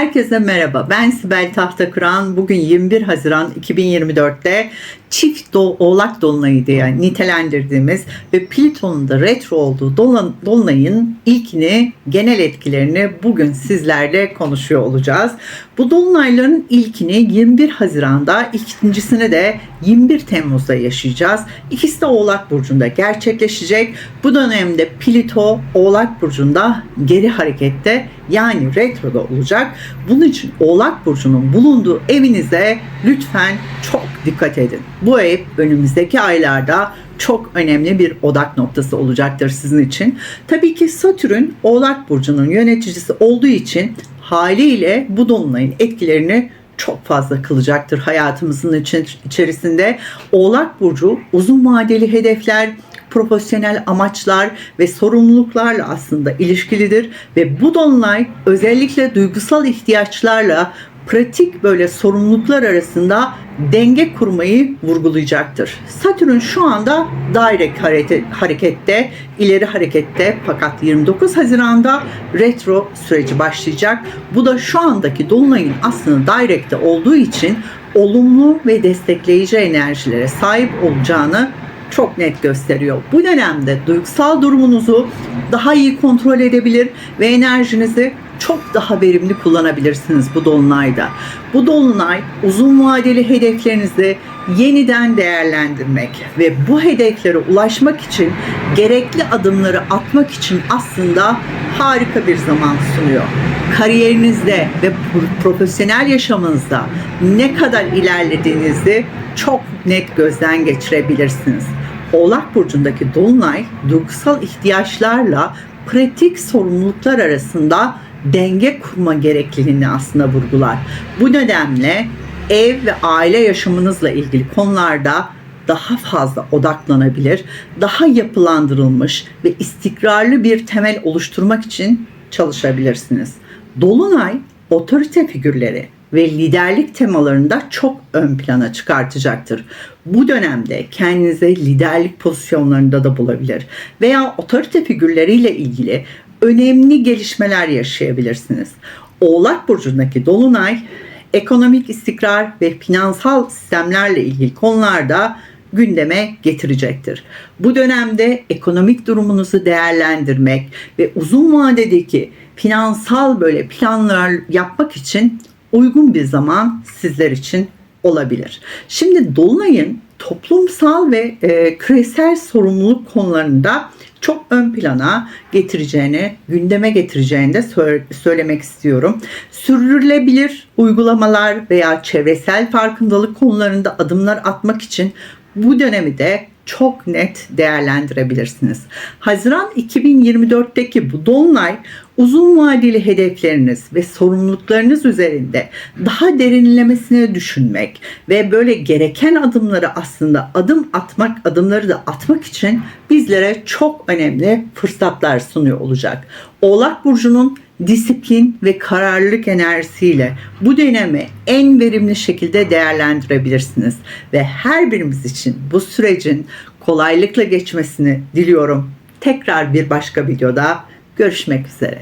Herkese merhaba. Ben Sibel Tahtakıran. Bugün 21 Haziran 2024'te çift do oğlak dolunayı diye nitelendirdiğimiz ve Plüton'un da retro olduğu dolan dolunayın ilkini, genel etkilerini bugün sizlerle konuşuyor olacağız. Bu dolunayların ilkini 21 Haziran'da, ikincisini de 21 Temmuz'da yaşayacağız. İkisi de Oğlak Burcu'nda gerçekleşecek. Bu dönemde Plüto Oğlak Burcu'nda geri harekette yani retroda olacak. Bunun için Oğlak Burcu'nun bulunduğu evinize lütfen çok dikkat edin. Bu ev önümüzdeki aylarda çok önemli bir odak noktası olacaktır sizin için. Tabii ki Satürn Oğlak Burcu'nun yöneticisi olduğu için haliyle bu dolunayın etkilerini çok fazla kılacaktır hayatımızın içerisinde. Oğlak Burcu uzun vadeli hedefler, profesyonel amaçlar ve sorumluluklarla aslında ilişkilidir ve bu dolunay özellikle duygusal ihtiyaçlarla pratik böyle sorumluluklar arasında denge kurmayı vurgulayacaktır. Satürn şu anda direct harekette, ileri harekette fakat 29 Haziran'da retro süreci başlayacak. Bu da şu andaki dolunayın aslında direct'te olduğu için olumlu ve destekleyici enerjilere sahip olacağını çok net gösteriyor. Bu dönemde duygusal durumunuzu daha iyi kontrol edebilir ve enerjinizi çok daha verimli kullanabilirsiniz bu dolunayda. Bu dolunay uzun vadeli hedeflerinizi yeniden değerlendirmek ve bu hedeflere ulaşmak için gerekli adımları atmak için aslında harika bir zaman sunuyor. Kariyerinizde ve profesyonel yaşamınızda ne kadar ilerlediğinizi çok net gözden geçirebilirsiniz. Oğlak burcundaki dolunay duygusal ihtiyaçlarla pratik sorumluluklar arasında denge kurma gerekliliğini aslında vurgular. Bu nedenle ev ve aile yaşamınızla ilgili konularda daha fazla odaklanabilir, daha yapılandırılmış ve istikrarlı bir temel oluşturmak için çalışabilirsiniz. Dolunay otorite figürleri ve liderlik temalarında çok ön plana çıkartacaktır. Bu dönemde kendinize liderlik pozisyonlarında da bulabilir veya otorite figürleriyle ilgili önemli gelişmeler yaşayabilirsiniz. Oğlak burcundaki dolunay ekonomik istikrar ve finansal sistemlerle ilgili konularda gündeme getirecektir. Bu dönemde ekonomik durumunuzu değerlendirmek ve uzun vadedeki finansal böyle planlar yapmak için uygun bir zaman sizler için olabilir. Şimdi dolunayın toplumsal ve e, küresel sorumluluk konularında çok ön plana getireceğini, gündeme getireceğini de söylemek istiyorum. Sürdürülebilir uygulamalar veya çevresel farkındalık konularında adımlar atmak için bu dönemi de çok net değerlendirebilirsiniz. Haziran 2024'teki bu dolunay uzun vadeli hedefleriniz ve sorumluluklarınız üzerinde daha derinlemesine düşünmek ve böyle gereken adımları aslında adım atmak, adımları da atmak için bizlere çok önemli fırsatlar sunuyor olacak. Oğlak burcunun disiplin ve kararlılık enerjisiyle bu dönemi en verimli şekilde değerlendirebilirsiniz ve her birimiz için bu sürecin kolaylıkla geçmesini diliyorum. Tekrar bir başka videoda görüşmek üzere.